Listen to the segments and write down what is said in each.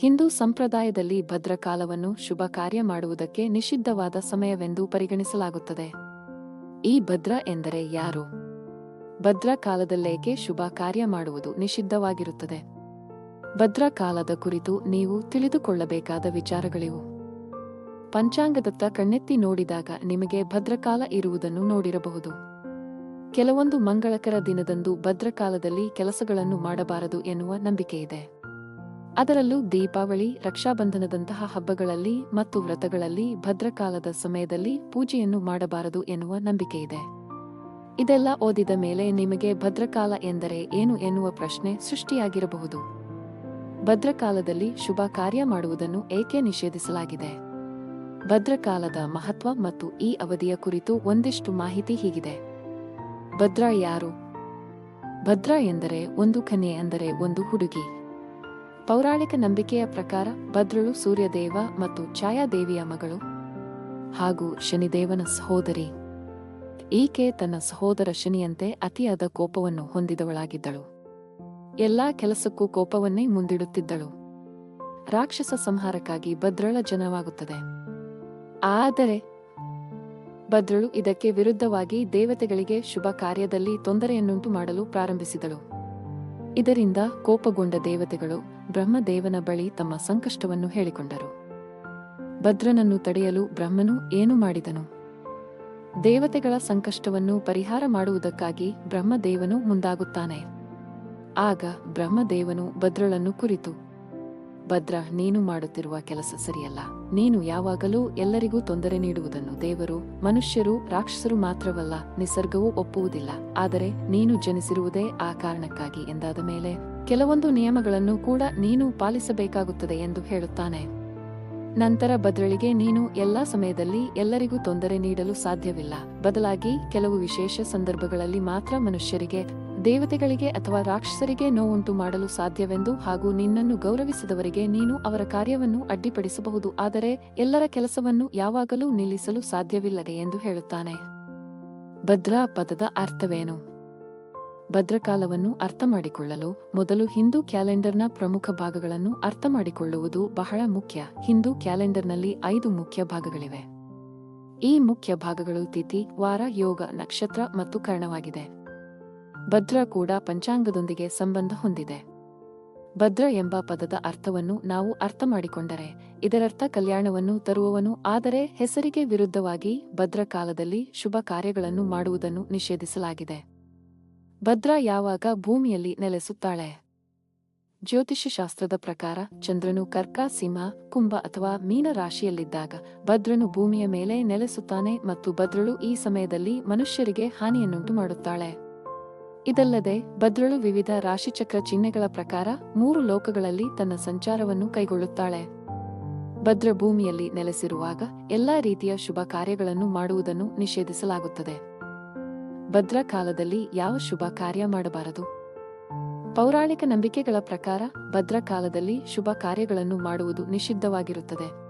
ಹಿಂದೂ ಸಂಪ್ರದಾಯದಲ್ಲಿ ಭದ್ರಕಾಲವನ್ನು ಶುಭ ಕಾರ್ಯ ಮಾಡುವುದಕ್ಕೆ ನಿಷಿದ್ಧವಾದ ಸಮಯವೆಂದು ಪರಿಗಣಿಸಲಾಗುತ್ತದೆ. ಈ ಭದ್ರ ಎಂದರೆ ಯಾರು? ಭದ್ರಕಾಲದಲ್ಲೇಕೆ ಶುಭ ಕಾರ್ಯ ಮಾಡುವುದು ನಿಷಿದ್ಧವಾಗಿರುತ್ತದೆ? ಭದ್ರಕಾಲದ ಕುರಿತು ನೀವು ತಿಳಿದುಕೊಳ್ಳಬೇಕಾದ ವಿಚಾರಗಳಿವು. ಪಂಚಾಂಗದತ್ತ ಕಣ್ಣೆತ್ತಿ ನೋಡಿದಾಗ ನಿಮಗೆ ಭದ್ರಕಾಲ ಇರುವುದನ್ನು ನೋಡಿರಬಹುದು. ಕೆಲವೊಂದು ಮಂಗಳಕರ ದಿನದಂದು ಭದ್ರಕಾಲದಲ್ಲಿ ಕೆಲಸಗಳನ್ನು ಮಾಡಬಾರದು ಎನ್ನುವ ನಂಬಿಕೆಯಿದೆ. ಅದರಲ್ಲೂ ದೀಪಾವಳಿ, ರಕ್ಷಾಬಂಧನದಂತಹ ಹಬ್ಬಗಳಲ್ಲಿ ಮತ್ತು ವ್ರತಗಳಲ್ಲಿ ಭದ್ರಕಾಲದ ಸಮಯದಲ್ಲಿ ಪೂಜೆಯನ್ನು ಮಾಡಬಾರದು ಎನ್ನುವ ನಂಬಿಕೆ ಇದೆ. ಇದೆಲ್ಲ ಓದಿದ ಮೇಲೆ ನಿಮಗೆ ಭದ್ರಕಾಲ ಎಂದರೆ ಏನು ಎನ್ನುವ ಪ್ರಶ್ನೆ ಸೃಷ್ಟಿಯಾಗಿರಬಹುದು. ಭದ್ರಕಾಲದಲ್ಲಿ ಶುಭ ಕಾರ್ಯ ಮಾಡುವುದನ್ನು ಏಕೆ ನಿಷೇಧಿಸಲಾಗಿದೆ? ಭದ್ರಕಾಲದ ಮಹತ್ವ ಮತ್ತು ಈ ಅವಧಿಯ ಕುರಿತು ಒಂದಿಷ್ಟು ಮಾಹಿತಿ ಹೀಗಿದೆ. ಭದ್ರ ಯಾರು? ಭದ್ರ ಎಂದರೆ ಒಂದು ಕನೆ ಅಂದರೆ ಒಂದು ಹುಡುಗಿ. ಪೌರಾಣಿಕ ನಂಬಿಕೆಯ ಪ್ರಕಾರ ಭದ್ರಳು ಸೂರ್ಯದೇವ ಮತ್ತು ಛಾಯಾದೇವಿಯ ಮಗಳು ಹಾಗೂ ಶನಿದೇವನ ಸಹೋದರಿ. ಈಕೆ ತನ್ನ ಸಹೋದರ ಶನಿಯಂತೆ ಅತಿಯಾದ ಕೋಪವನ್ನು ಹೊಂದಿದವಳಾಗಿದ್ದಳು. ಎಲ್ಲಾ ಕೆಲಸಕ್ಕೂ ಕೋಪವನ್ನೇ ಮುಂದಿಡುತ್ತಿದ್ದಳು. ರಾಕ್ಷಸ ಸಂಹಾರಕ್ಕಾಗಿ ಭದ್ರಳ ಜನವಾಗುತ್ತದೆ. ಆದರೆ ಭದ್ರಳು ಇದಕ್ಕೆ ವಿರುದ್ಧವಾಗಿ ದೇವತೆಗಳಿಗೆ ಶುಭ ಕಾರ್ಯದಲ್ಲಿ ತೊಂದರೆಯನ್ನುಂಟು ಮಾಡಲು ಪ್ರಾರಂಭಿಸಿದಳು. ಇದರಿಂದ ಕೋಪಗೊಂಡ ದೇವತೆಗಳು ಬ್ರಹ್ಮದೇವನ ಬಳಿ ತಮ್ಮ ಸಂಕಷ್ಟವನ್ನು ಹೇಳಿಕೊಂಡರು. ಭದ್ರನನ್ನು ತಡೆಯಲು ಬ್ರಹ್ಮನು ಏನು ಮಾಡಿದನು? ದೇವತೆಗಳ ಸಂಕಷ್ಟವನ್ನು ಪರಿಹಾರ ಮಾಡುವುದಕ್ಕಾಗಿ ಬ್ರಹ್ಮದೇವನು ಮುಂದಾಗುತ್ತಾನೆ. ಆಗ ಬ್ರಹ್ಮದೇವನು ಭದ್ರಳನ್ನು ಕುರಿತು ಭದ್ರ, ನೀನು ಮಾಡುತ್ತಿರುವ ಕೆಲಸ ಸರಿಯಲ್ಲ. ನೀನು ಯಾವಾಗಲೂ ಎಲ್ಲರಿಗೂ ತೊಂದರೆ ನೀಡುವುದನ್ನು ದೇವರು, ಮನುಷ್ಯರು, ರಾಕ್ಷಸರು ಮಾತ್ರವಲ್ಲ, ನಿಸರ್ಗವೂ ಒಪ್ಪುವುದಿಲ್ಲ. ಆದರೆ ನೀನು ಜನಿಸಿರುವುದೇ ಆ ಕಾರಣಕ್ಕಾಗಿ ಎಂದಾದ ಮೇಲೆ ಕೆಲವೊಂದು ನಿಯಮಗಳನ್ನು ಕೂಡ ನೀನು ಪಾಲಿಸಬೇಕಾಗುತ್ತದೆ ಎಂದು ಹೇಳುತ್ತಾನೆ. ನಂತರ ಭದ್ರಳಿಗೆ, ನೀನು ಎಲ್ಲಾ ಸಮಯದಲ್ಲಿ ಎಲ್ಲರಿಗೂ ತೊಂದರೆ ನೀಡಲು ಸಾಧ್ಯವಿಲ್ಲ. ಬದಲಾಗಿ ಕೆಲವು ವಿಶೇಷ ಸಂದರ್ಭಗಳಲ್ಲಿ ಮಾತ್ರ ಮನುಷ್ಯರಿಗೆ ದೇವತೆಗಳಿಗೆ ಅಥವಾ ರಾಕ್ಷಸರಿಗೆ ನೋವುಂಟು ಮಾಡಲು ಸಾಧ್ಯವೆಂದು ಹಾಗೂ ನಿನ್ನನ್ನು ಗೌರವಿಸಿದವರಿಗೆ ನೀನು ಅವರ ಕಾರ್ಯವನ್ನು ಅಡ್ಡಿಪಡಿಸಬಹುದು. ಆದರೆ ಎಲ್ಲರ ಕೆಲಸವನ್ನು ಯಾವಾಗಲೂ ನಿಲ್ಲಿಸಲು ಸಾಧ್ಯವಿಲ್ಲದೆ ಎಂದು ಹೇಳುತ್ತಾನೆ. ಭದ್ರಾ ಪದದ ಅರ್ಥವೇನು? ಭದ್ರಕಾಲವನ್ನು ಅರ್ಥ ಮಾಡಿಕೊಳ್ಳಲು ಮೊದಲು ಹಿಂದೂ ಕ್ಯಾಲೆಂಡರ್ನ ಪ್ರಮುಖ ಭಾಗಗಳನ್ನು ಅರ್ಥ ಮಾಡಿಕೊಳ್ಳುವುದು ಬಹಳ ಮುಖ್ಯ. ಹಿಂದೂ ಕ್ಯಾಲೆಂಡರ್ನಲ್ಲಿ ಐದು ಮುಖ್ಯ ಭಾಗಗಳಿವೆ. ಈ ಮುಖ್ಯ ಭಾಗಗಳು ತಿಥಿ, ವಾರ, ಯೋಗ, ನಕ್ಷತ್ರ ಮತ್ತು ಕರ್ಣವಾಗಿದೆ. ಭದ್ರ ಕೂಡ ಪಂಚಾಂಗದೊಂದಿಗೆ ಸಂಬಂಧ ಹೊಂದಿದೆ. ಭದ್ರ ಎಂಬ ಪದದ ಅರ್ಥವನ್ನು ನಾವು ಅರ್ಥ ಮಾಡಿಕೊಂಡರೆ, ಇದರರ್ಥ ಕಲ್ಯಾಣವನ್ನು ತರುವವನು, ಆದರೆ ಹೆಸರಿಗೆ ವಿರುದ್ಧವಾಗಿ ಭದ್ರ ಕಾಲದಲ್ಲಿ ಶುಭ ಕಾರ್ಯಗಳನ್ನು ಮಾಡುವುದನ್ನು ನಿಷೇಧಿಸಲಾಗಿದೆ. ಭದ್ರ ಯಾವಾಗ ಭೂಮಿಯಲ್ಲಿ ನೆಲೆಸುತ್ತಾಳೆ? ಜ್ಯೋತಿಷ್ಯ ಶಾಸ್ತ್ರದ ಪ್ರಕಾರ, ಚಂದ್ರನು ಕರ್ಕ, ಸಿಂಹ, ಕುಂಭ ಅಥವಾ ಮೀನ ರಾಶಿಯಲ್ಲಿದ್ದಾಗ ಭದ್ರನು ಭೂಮಿಯ ಮೇಲೆ ನೆಲೆಸುತ್ತಾನೆ ಮತ್ತು ಭದ್ರಳು ಈ ಸಮಯದಲ್ಲಿ ಮನುಷ್ಯರಿಗೆ ಹಾನಿಯನ್ನುಂಟು ಮಾಡುತ್ತಾಳೆ. ಇದಲ್ಲದೆ, ಭದ್ರಳು ವಿವಿಧ ರಾಶಿಚಕ್ರ ಚಿಹ್ನೆಗಳ ಪ್ರಕಾರ ಮೂರು ಲೋಕಗಳಲ್ಲಿ ತನ್ನ ಸಂಚಾರವನ್ನು ಕೈಗೊಳ್ಳುತ್ತಾಳೆ. ಭದ್ರ ಭೂಮಿಯಲ್ಲಿ ನೆಲೆಸಿರುವಾಗ ಎಲ್ಲಾ ರೀತಿಯ ಶುಭ ಕಾರ್ಯಗಳನ್ನು ಮಾಡುವುದನ್ನು ನಿಷೇಧಿಸಲಾಗುತ್ತದೆ. ಭದ್ರ ಕಾಲದಲ್ಲಿ ಯಾವ ಶುಭ ಕಾರ್ಯ ಮಾಡಬಾರದು? ಪೌರಾಣಿಕ ನಂಬಿಕೆಗಳ ಪ್ರಕಾರ ಭದ್ರ ಕಾಲದಲ್ಲಿ ಶುಭ ಕಾರ್ಯಗಳನ್ನು ಮಾಡುವುದು ನಿಷಿದ್ಧವಾಗಿರುತ್ತದೆ.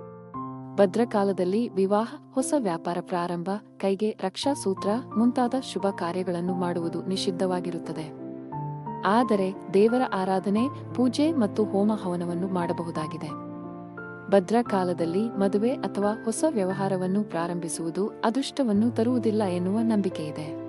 ಭದ್ರಕಾಲದಲ್ಲಿ ವಿವಾಹ, ಹೊಸ ವ್ಯಾಪಾರ ಪ್ರಾರಂಭ, ಕೈಗೆ ರಕ್ಷಾ ಸೂತ್ರ, ಮುಂತಾದ ಶುಭ ಕಾರ್ಯಗಳನ್ನು ಮಾಡುವುದು ನಿಷಿದ್ಧವಾಗಿರುತ್ತದೆ. ಆದರೆ ದೇವರ ಆರಾಧನೆ, ಪೂಜೆ ಮತ್ತು ಹೋಮ ಹವನವನ್ನು ಮಾಡಬಹುದಾಗಿದೆ. ಭದ್ರಕಾಲದಲ್ಲಿ ಮದುವೆ ಅಥವಾ ಹೊಸ ವ್ಯವಹಾರವನ್ನು ಪ್ರಾರಂಭಿಸುವುದು ಅದೃಷ್ಟವನ್ನು ತರುವುದಿಲ್ಲ ಎನ್ನುವ ನಂಬಿಕೆಯಿದೆ.